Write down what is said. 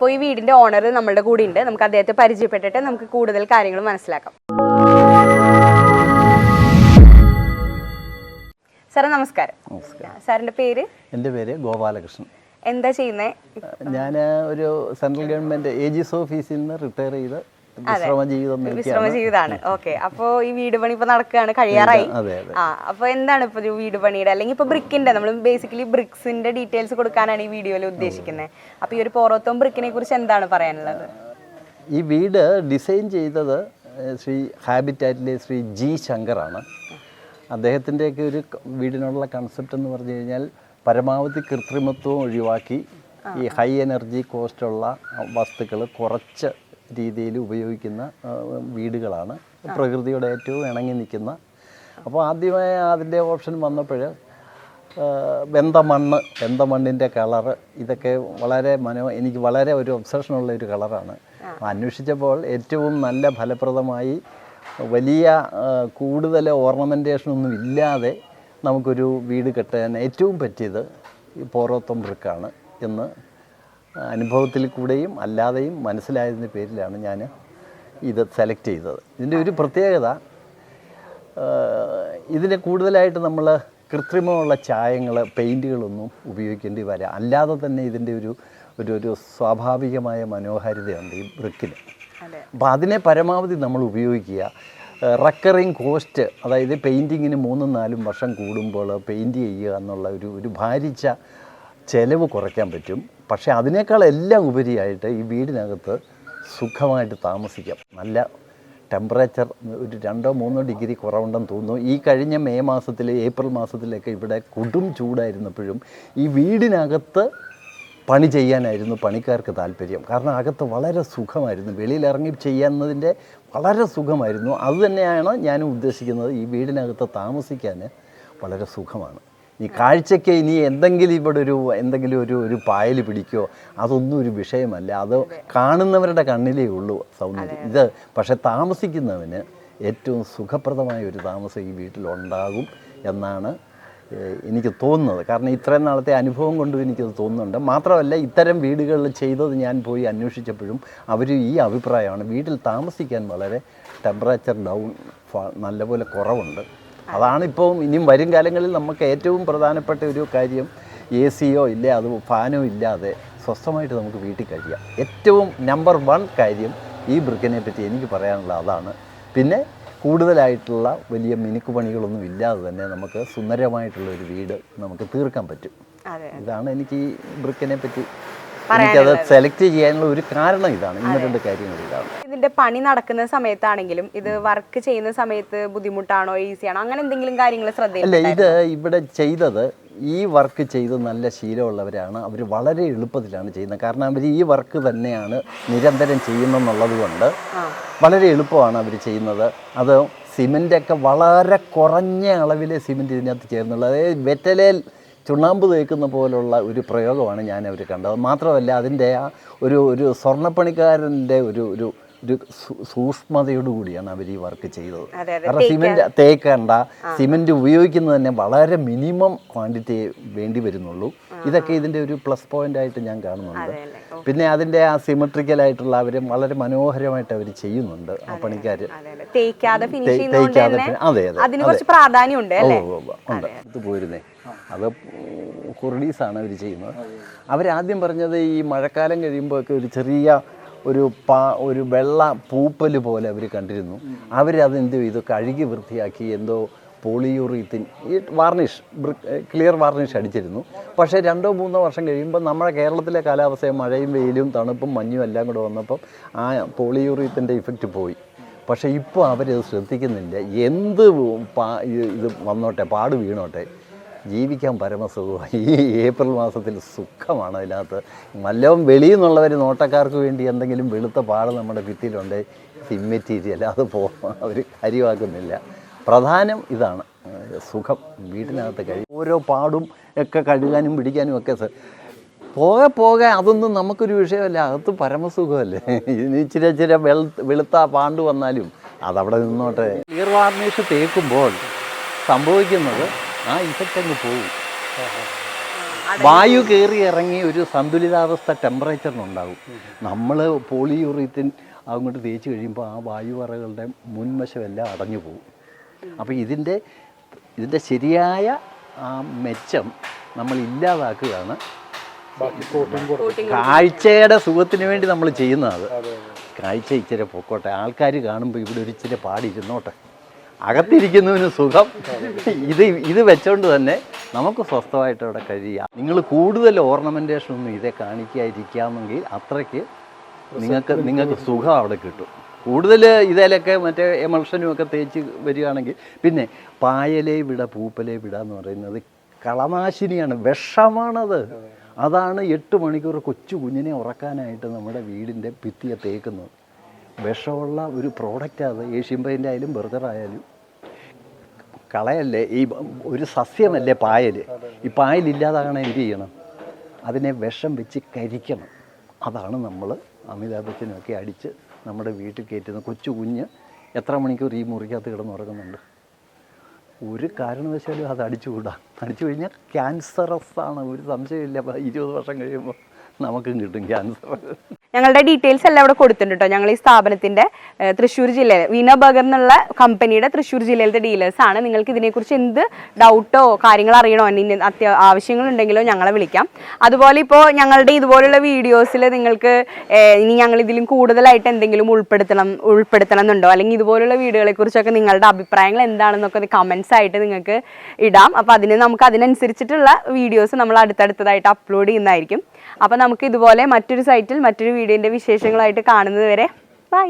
അപ്പോൾ ഈ വീടിന്റെ ഓണർ നമ്മളുടെ കൂടെ ഉണ്ട് നമുക്ക് അദ്ദേഹത്തെ പരിചയപ്പെട്ടിട്ട് നമുക്ക് കൂടുതൽ കാര്യങ്ങൾ മനസ്സിലാക്കാം. സാറേ നമസ്കാരം. നമസ്കാരം. സാറിന്റെ പേര്? എന്റെ പേര് ഗോപാലകൃഷ്ണൻ. എന്താ ചെയ്യുന്നത് ഞാൻ ഒരു സെൻട്രൽ ഗവൺമെന്റ് ഏജീസ് ഓഫീസിൽ നിന്ന് റിട്ടയർ ചെയ്ത് വിശ്രമ ജീവിതം വിശ്രമ ജീവിതമാണ് ഓക്കെ. അപ്പോ ഈ വീട് പണി ഇപ്പൊ നടക്കുകയാണ് കഴിയാറായി? ആ അപ്പൊ എന്താണ് ഇപ്പൊ ഒരു വീട് പണിയുടെ? അല്ലെങ്കിൽ ഇപ്പൊ ബ്രിക്കിന്റെ നമ്മൾ ബേസിക്കലി ബ്രിക്സിന്റെ ഡീറ്റെയിൽസ് കൊടുക്കാനാണ് ഈ വീഡിയോയിൽ ഉദ്ദേശിക്കുന്നത് അപ്പൊ ഈ ഒരു പോറോത്തോം ബ്രിക്കിനെ കുറിച്ച് എന്താണ് പറയാനുള്ളത്? ഈ വീട് ഡിസൈൻ ചെയ്തത് ശ്രീ ഹാബിറ്റാറ്റിലെ ശ്രീ ജി ശങ്കറാണ്. അദ്ദേഹത്തിന്റെയൊക്കെ ഒരു വീടിനുള്ള കൺസെപ്റ്റ് എന്ന് പറഞ്ഞു കഴിഞ്ഞാൽ പരമാവധി കൃത്രിമത്വം ഒഴിവാക്കി ഈ ഹൈ എനർജി കോസ്റ്റുള്ള വസ്തുക്കൾ കുറച്ച് രീതിയിൽ ഉപയോഗിക്കുന്ന വീടുകളാണ്. പ്രകൃതിയുടെ ഏറ്റവും ഇണങ്ങി നിൽക്കുന്ന. അപ്പോൾ ആദ്യമായി അതിന്റെ ഓപ്ഷൻ വന്നപ്പോൾ വെന്ത മണ്ണ് വെന്ത മണ്ണിന്റെ കളറ് ഇതൊക്കെ വളരെ മനോ എനിക്ക് വളരെ ഒരു ഒബ്സഷനുള്ള ഒരു കളറാണ്. അന്വേഷിച്ചപ്പോൾ ഏറ്റവും നല്ല ഫലപ്രദമായി വലിയ കൂടുതൽ ഓർണമെന്റേഷൻ ഒന്നും ഇല്ലാതെ നമുക്കൊരു വീട് കെട്ടാൻ ഏറ്റവും പറ്റിയത് ഈ പോറോത്തം ബ്രിക്കാണ് എന്ന് അനുഭവത്തിൽ കൂടെയും അല്ലാതെയും മനസ്സിലായതിന്റെ പേരിലാണ് ഞാൻ ഇത് സെലക്ട് ചെയ്തത്. ഇതിന്റെ ഒരു പ്രത്യേകത ഇതിന് കൂടുതലായിട്ട് നമ്മൾ കൃത്രിമമുള്ള ചായങ്ങൾ പെയിന്റുകളൊന്നും ഉപയോഗിക്കേണ്ടി വരാം അല്ലാതെ തന്നെ ഇതിന്റെ ഒരു ഒരു ഒരു സ്വാഭാവികമായ മനോഹാരിതയുണ്ട് ഈ ബ്രിക്കിന് അതെ. അപ്പോൾ അതിനെ പരമാവധി നമ്മൾ ഉപയോഗിക്കുക. റക്കറിങ് കോസ്റ്റ് അതായത് പെയിന്റിങ്ങിന് മൂന്നും നാലും വർഷം കൂടുമ്പോൾ പെയിന്റ് ചെയ്യുക എന്നുള്ള ഒരു ഒരു ഭാരിച്ച ചിലവ് കുറയ്ക്കാൻ പറ്റും. പക്ഷേ അതിനേക്കാൾ എല്ലാം ഉപരിയായിട്ട് ഈ വീടിനകത്ത് സുഖമായിട്ട് താമസിക്കാം. നല്ല ടെമ്പറേച്ചർ ഒരു രണ്ടോ മൂന്നോ ഡിഗ്രി കുറവുണ്ടെന്ന് തോന്നുന്നു. ഈ കഴിഞ്ഞ മെയ് മാസത്തിൽ ഏപ്രിൽ മാസത്തിലൊക്കെ ഇവിടെ കൊടും ചൂടായിരുന്നപ്പോഴും ഈ വീടിനകത്ത് പണി ചെയ്യാനായിരുന്നു പണിക്കാർക്ക് താല്പര്യം. കാരണം അകത്ത് വളരെ സുഖമായിരുന്നു. വെളിയിൽ ഇറങ്ങി ചെയ്യുന്നതിന്റെ വളരെ സുഖമായിരുന്നു. അതുതന്നെയാണ് ഞാനും ഉദ്ദേശിക്കുന്നത്. ഈ വീടിനകത്ത് താമസിക്കാൻ വളരെ സുഖമാണ്. ഈ കാഴ്ചയ്ക്ക് ഇനി എന്തെങ്കിലും ഇവിടെ ഒരു എന്തെങ്കിലും ഒരു ഒരു പായൽ പിടിക്കോ? അതൊന്നും ഒരു വിഷയമല്ല. അത് കാണുന്നവരുടെ കണ്ണിലേ ഉള്ളൂ സൗന്ദര്യം. ഇത് പക്ഷെ താമസിക്കുന്നവന് ഏറ്റവും സുഖപ്രദമായ ഒരു താമസം ഈ വീട്ടിലുണ്ടാകും എന്നാണ് എനിക്ക് തോന്നുന്നത്. കാരണം ഇത്രയും നാളത്തെ അനുഭവം കൊണ്ടും എനിക്കത് തോന്നുന്നുണ്ട്. മാത്രമല്ല ഇത്തരം വീടുകളിൽ ചെയ്തത് ഞാൻ പോയി അന്വേഷിച്ചപ്പോഴും അവർ ഈ അഭിപ്രായമാണ്. വീട്ടിൽ താമസിക്കാൻ വളരെ ടെമ്പറേച്ചർ ഡൗൺ നല്ലപോലെ കുറവുണ്ട്. അതാണ് ഇപ്പോൾ ഇനിയും വരും കാലങ്ങളിൽ നമുക്ക് ഏറ്റവും പ്രധാനപ്പെട്ട ഒരു കാര്യം എ സിയോ ഇല്ല അത് ഫാനോ ഇല്ലാതെ സ്വസ്ഥമായിട്ട് നമുക്ക് വീട്ടിൽ കഴിയാം ഏറ്റവും നമ്പർ വൺ കാര്യം ഈ ബ്രിക്കിനെ പറ്റി എനിക്ക് പറയാനുള്ള അതാണ്. പിന്നെ കൂടുതലായിട്ടുള്ള വലിയ മിനുക്ക് പണികളൊന്നും ഇല്ലാതെ തന്നെ നമുക്ക് സുന്ദരമായിട്ടുള്ള ഒരു വീട് നമുക്ക് തീർക്കാൻ പറ്റും. ഇതാണ് എനിക്ക് ഈ ബ്രിക്കിനെ പറ്റി എനിക്കത് സെലക്ട് ചെയ്യാനുള്ള ഒരു കാരണം ഇതാണ്. ഇന്ന് രണ്ട് കാര്യങ്ങൾ ഇതാണ്. ഇതിന്റെ പണി നടക്കുന്ന സമയത്താണെങ്കിലും ഇത് വർക്ക് ചെയ്യുന്ന സമയത്ത് ബുദ്ധിമുട്ടാണോ ഈസി ആണോ അങ്ങനെ എന്തെങ്കിലും കാര്യങ്ങൾ ശ്രദ്ധയിൽ അല്ല ഇത് ഇവിടെ ചെയ്തത് ഈ വർക്ക് ചെയ്ത് നല്ല ശീലമുള്ളവരാണ്. അവർ വളരെ എളുപ്പത്തിലാണ് ചെയ്യുന്നത്. കാരണം അവർ ഈ വർക്ക് തന്നെയാണ് നിരന്തരം ചെയ്യുന്നെന്നുള്ളത് കൊണ്ട് വളരെ എളുപ്പമാണ് അവർ ചെയ്യുന്നത്. അത് സിമെന്റൊക്കെ വളരെ കുറഞ്ഞ അളവിലെ സിമെന്റ് ഇതിനകത്ത് ചേർന്നുള്ളത്. അതായത് വെറ്റലേൽ ചുണ്ണാമ്പ് തേക്കുന്ന പോലുള്ള ഒരു പ്രയോഗമാണ് ഞാൻ അവർ കണ്ടത്. മാത്രമല്ല അതിന്റെ ആ ഒരു ഒരു സ്വർണപ്പണിക്കാരന്റെ ഒരു ഒരു ഒരു സൂക്ഷ്മതയോടുകൂടിയാണ് അവർ ഈ വർക്ക് ചെയ്തത്. കാരണം സിമെന്റ് തേക്കണ്ട. സിമെന്റ് ഉപയോഗിക്കുന്നത് തന്നെ വളരെ മിനിമം ക്വാണ്ടിറ്റി വേണ്ടി വരുന്നുള്ളൂ. ഇതൊക്കെ ഇതിന്റെ ഒരു പ്ലസ് പോയിന്റ് ആയിട്ട് ഞാൻ കാണുന്നുണ്ട്. പിന്നെ അതിന്റെ ആ സിമെട്രിക്കൽ ആയിട്ടുള്ള അവർ വളരെ മനോഹരമായിട്ട് അവർ ചെയ്യുന്നുണ്ട് ആ പണിക്കാർ അതെ അതെ. തേക്കാതെ അതെ അതെ പ്രാധാന്യമുണ്ട് ഇത് പോയിരുന്നേ. അത് കുർഡീസാണ് അവർ ചെയ്യുന്നത്. അവരാദ്യം പറഞ്ഞത് ഈ മഴക്കാലം കഴിയുമ്പോഴൊക്കെ ഒരു ചെറിയ ഒരു പാ ഒരു വെള്ള പൂപ്പൽ പോലെ അവർ കണ്ടിരുന്നു. അവരത് എന്ത് ചെയ്തു? കഴുകി വൃത്തിയാക്കി എന്തോ പോളിയൂറിത്തിൻ ഈ വാർണിഷ് ക്ലിയർ വാർണിഷ് അടിച്ചിരുന്നു. പക്ഷേ രണ്ടോ മൂന്നോ വർഷം കഴിയുമ്പോൾ നമ്മുടെ കേരളത്തിലെ കാലാവസ്ഥയും മഴയും വെയിലും തണുപ്പും മഞ്ഞും എല്ലാം കൂടെ വന്നപ്പം ആ പോളിയൂറീത്തിന്റെ ഇഫക്റ്റ് പോയി. പക്ഷേ ഇപ്പോൾ അവരത് ശ്രദ്ധിക്കുന്നില്ല. എന്ത് ഇത് വന്നോട്ടെ പാട് വീണോട്ടെ ജീവിക്കാൻ പരമസുഖമാണ് ഈ ഏപ്രിൽ മാസത്തിൽ സുഖമാണ് അതിനകത്ത്. വല്ലതും വെളിയിൽ നിന്നുള്ളവർ നോട്ടക്കാർക്ക് വേണ്ടി എന്തെങ്കിലും വെളുത്ത പാട് നമ്മുടെ ഭിത്തിയിലുണ്ട്. ഇമ്മെറ്റീരിയൽ അത് പോകും അവർ കാര്യമാക്കുന്നില്ല പ്രധാനം ഇതാണ്. സുഖം വീട്ടിനകത്ത് കഴിയും ഓരോ പാടും ഒക്കെ കഴുകാനും പിടിക്കാനും ഒക്കെ പോകെ പോകെ അതൊന്നും നമുക്കൊരു വിഷയമല്ല. അകത്ത് പരമസുഖമല്ലേ? ഇനി ഇച്ചിരി ഇച്ചിരി വെളു വെളുത്ത പാണ്ട് വന്നാലും അതവിടെ നിന്നോട്ടെ. ക്ലിയർ വാർണിഷ് തേക്കുമ്പോൾ സംഭവിക്കുന്നത് ആ ഇഫക്റ്റ് അങ്ങ് പോകും വായു കയറി ഇറങ്ങി ഒരു സന്തുലിതാവസ്ഥ ടെമ്പറേച്ചറിനുണ്ടാകും നമ്മൾ പോളിയൂറിത്തിൻ അങ്ങോട്ട് തേച്ച് കഴിയുമ്പോൾ ആ വായുവറകളുടെ മുൻവശമെല്ലാം അടഞ്ഞു പോകും അപ്പോൾ ഇതിന്റെ ഇതിന്റെ ശരിയായ ആ മെച്ചം നമ്മൾ ഇല്ലാതാക്കുകയാണ്. കാഴ്ചയുടെ സുഖത്തിന് വേണ്ടി നമ്മൾ ചെയ്യുന്നത്. കാഴ്ച ഇച്ചിരി പൊക്കോട്ടെ. ആൾക്കാർ കാണുമ്പോൾ ഇവിടെ ഒരു ഇച്ചിരി പാടിയിരുന്നോട്ടെ അകത്തിരിക്കുന്നതിന് സുഖം. ഇത് ഇത് വെച്ചോണ്ട് തന്നെ നമുക്ക് സ്വസ്ഥമായിട്ട് അവിടെ കഴിയാം. നിങ്ങൾ കൂടുതൽ ഓർണമെന്റേഷൻ ഒന്നും ഇതേ കാണിക്കാതിരിക്കാമെങ്കിൽ അത്രയ്ക്ക് നിങ്ങൾക്ക് നിങ്ങൾക്ക് സുഖം അവിടെ കിട്ടും. കൂടുതൽ ഇതിലൊക്കെ മറ്റേ എമൾഷനും ഒക്കെ തേച്ച് വരികയാണെങ്കിൽ പിന്നെ പായലേ വിട പൂപ്പലേ വിട എന്ന് പറയുന്നത് കളനാശിനിയാണ് വിഷമാണത്. അതാണ് എട്ട് മണിക്കൂർ കൊച്ചു കുഞ്ഞിനെ ഉറക്കാനായിട്ട് നമ്മുടെ വീടിന്റെ ഭിത്തിയെ തേക്കുന്നത്. വിഷമുള്ള ഒരു പ്രോഡക്റ്റാണ്. ഏഷ്യൻ പെയിന്റ് ആയാലും ബർഗർ ആയാലും. കളയല്ലേ? ഈ ഒരു സസ്യമല്ലേ പായൽ ഈ പായലില്ലാതാണ് എന്ത് ചെയ്യണം? അതിനെ വിഷം വെച്ച് കരിക്കണം. അതാണ് നമ്മൾ അമിതാഭ് ബച്ചനൊക്കെ അടിച്ച് നമ്മുടെ വീട്ടിൽ കയറ്റുന്ന കൊച്ചു കുഞ്ഞ് എത്ര മണിക്കൂർ ഈ മുറിക്കകത്ത് കിടന്നുറങ്ങുന്നുണ്ട് ഒരു കാരണവശാലും അത് അടിച്ചുകൂടാ. അടിച്ചു കഴിഞ്ഞാൽ ക്യാൻസറസ് ആണ്. ഒരു സംശയമില്ല ഇരുപത് വർഷം കഴിയുമ്പോൾ നമുക്കും കിട്ടും ക്യാൻസർ. ഞങ്ങളുടെ ഡീറ്റെയിൽസ് എല്ലാം ഇവിടെ കൊടുത്തിട്ടുണ്ട് കേട്ടോ ഞങ്ങൾ ഈ സ്ഥാപനത്തിന്റെ തൃശ്ശൂർ ജില്ലയിൽ വീണ ബർഗർ എന്നുള്ള കമ്പനിയുടെ തൃശ്ശൂർ ജില്ലയിലത്തെ ഡീലേഴ്സ് ആണ്. നിങ്ങൾക്ക് ഇതിനെക്കുറിച്ച് എന്ത് ഡൗട്ടോ കാര്യങ്ങൾ അറിയണോ? ഇനി അത്യ ആവശ്യങ്ങളുണ്ടെങ്കിലോ ഞങ്ങളെ വിളിക്കാം. അതുപോലെ ഇപ്പോൾ ഞങ്ങളുടെ ഇതുപോലുള്ള വീഡിയോസിൽ നിങ്ങൾക്ക് ഇനി ഞങ്ങൾ ഇതിലും കൂടുതലായിട്ട് എന്തെങ്കിലും ഉൾപ്പെടുത്തണം ഉൾപ്പെടുത്തണം എന്നുണ്ടോ അല്ലെങ്കിൽ ഇതുപോലുള്ള വീഡിയോകളെ കുറിച്ചൊക്കെ നിങ്ങളുടെ അഭിപ്രായങ്ങൾ എന്താണെന്നൊക്കെ കമൻസ് ആയിട്ട് നിങ്ങൾക്ക് ഇടാം. അപ്പോൾ അതിന് നമുക്ക് അതിനനുസരിച്ചിട്ടുള്ള വീഡിയോസ് നമ്മൾ അടുത്തടുത്തതായിട്ട് അപ്ലോഡ് ചെയ്യുന്നതായിരിക്കും. അപ്പോൾ നമുക്ക് ഇതുപോലെ മറ്റൊരു സൈറ്റിൽ മറ്റൊരു വീഡിയോന്റെ വിശേഷങ്ങളായിട്ട് കാണുന്നത് വരെ ബൈ.